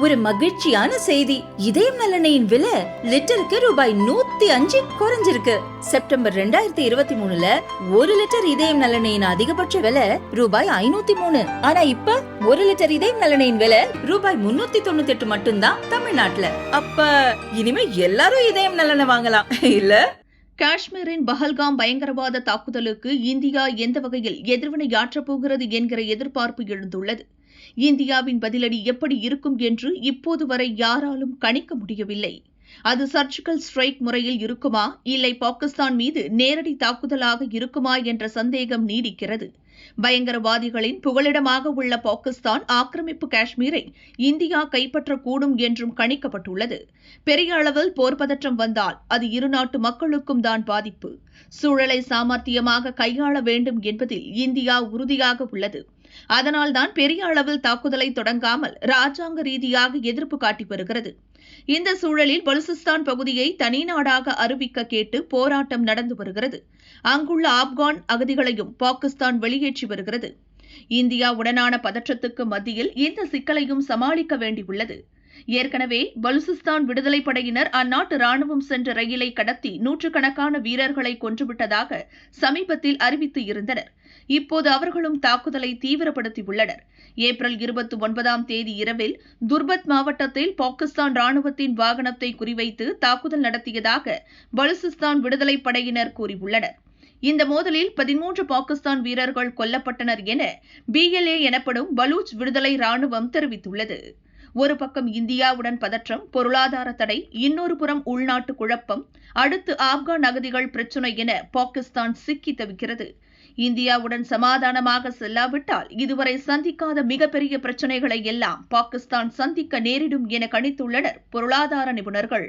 ஒரு மகிழ்ச்சியான செய்தி. இதயம் நலனையின் விலை லிட்டருக்கு ரூபாய் நூத்தி அஞ்சு குறைஞ்சிருக்கு. செப்டம்பர் ரெண்டாயிரத்தி இருபத்தி மூணுல ஒரு லிட்டர் இதயம் நலனையின் அதிகபட்ச விலை ரூபாய் ஐநூத்தி மூணு. ஆனா இப்ப ஒரு லிட்டர் இதயம் நலனையின் விலை ரூபாய் முன்னூத்தி தொண்ணூத்தி எட்டு மட்டும்தான் தமிழ்நாட்டுல. அப்ப இனிமே எல்லாரும் இதயம் நலனை வாங்கலாம். இல்ல? காஷ்மீரின் பஹல்காம் பயங்கரவாத தாக்குதலுக்கு இந்தியா எந்த வகையில் எதிர்வினையாற்றப் போகிறது என்கிற எதிர்பார்ப்பு எழுந்துள்ளது. இந்தியாவின் பதிலடி எப்படி இருக்கும் என்று இப்போது வரை யாராலும் கணிக்க முடியவில்லை. அது சர்ஜிக்கல் ஸ்ட்ரைக் முறையில் இருக்குமா? இல்லை பாகிஸ்தான் மீது நேரடி தாக்குதலாக இருக்குமா என்ற சந்தேகம் நீடிக்கிறது. பயங்கரவாதிகளின் புகலிடமாக உள்ள பாகிஸ்தான் ஆக்கிரமிப்பு காஷ்மீரை இந்தியா கைப்பற்றக்கூடும் என்றும் கணிக்கப்பட்டுள்ளது. பெரிய அளவில் போர் பதற்றம் வந்தால் அது இரு நாட்டு மக்களுக்கும் தான் பாதிப்பு. சூழலை சாமர்த்தியமாக கையாள வேண்டும் என்பதில் இந்தியா உறுதியாக உள்ளது. அதனால்தான் பெரிய அளவில் தாக்குதலை தொடங்காமல் ராஜாங்க ரீதியாக எதிர்ப்பு காட்டி வருகிறது. இந்த சூழலில் பலுசிஸ்தான் பகுதியை தனி நாடாக அறிவிக்க கேட்டு போராட்டம் நடந்து வருகிறது. அங்குள்ள ஆப்கான் அகதிகளையும் பாகிஸ்தான் வெளியேற்றி வருகிறது. இந்தியாவுடனான பதற்றத்துக்கு மத்தியில் இந்த சிக்கலையும் சமாளிக்க வேண்டியுள்ளது. ஏற்கனவே பலுசிஸ்தான் விடுதலை படையினர் அந்நாட்டு ராணுவம் சென்ற ரயிலை கடத்தி நூற்றுக்கணக்கான வீரர்களை கொன்றுவிட்டதாக சமீபத்தில் அறிவித்து இருந்தனர். இப்போது அவர்களும் தாக்குதலை தீவிரப்படுத்தியுள்ளனர். ஏப்ரல் இருபத்தி ஒன்பதாம் தேதி இரவில் துர்பத் மாவட்டத்தில் பாகிஸ்தான் ராணுவத்தின் வாகனத்தை குறிவைத்து தாக்குதல் நடத்தியதாக பலுசிஸ்தான் விடுதலை படையினர் கூறியுள்ளனர். இந்த மோதலில் பதிமூன்று பாகிஸ்தான் வீரர்கள் கொல்லப்பட்டனர் என பிஎல்ஏ எனப்படும் பலூச் விடுதலை ராணுவம் தெரிவித்துள்ளது. ஒரு பக்கம் இந்தியாவுடன் பதற்றம் பொருளாதார தடை இன்னொரு புறம் உள்நாட்டு குழப்பம் அடுத்து ஆப்கான் அகதிகள் பிரச்சினை என பாகிஸ்தான் சிக்கி தவிக்கிறது. இந்தியாவுடன் சமாதானமாக செல்லாவிட்டால் இதுவரை சந்திக்காத மிகப்பெரிய பிரச்சினைகளை எல்லாம் பாகிஸ்தான் சந்திக்க நேரிடும் என கணித்துள்ளனர் பொருளாதார நிபுணர்கள்.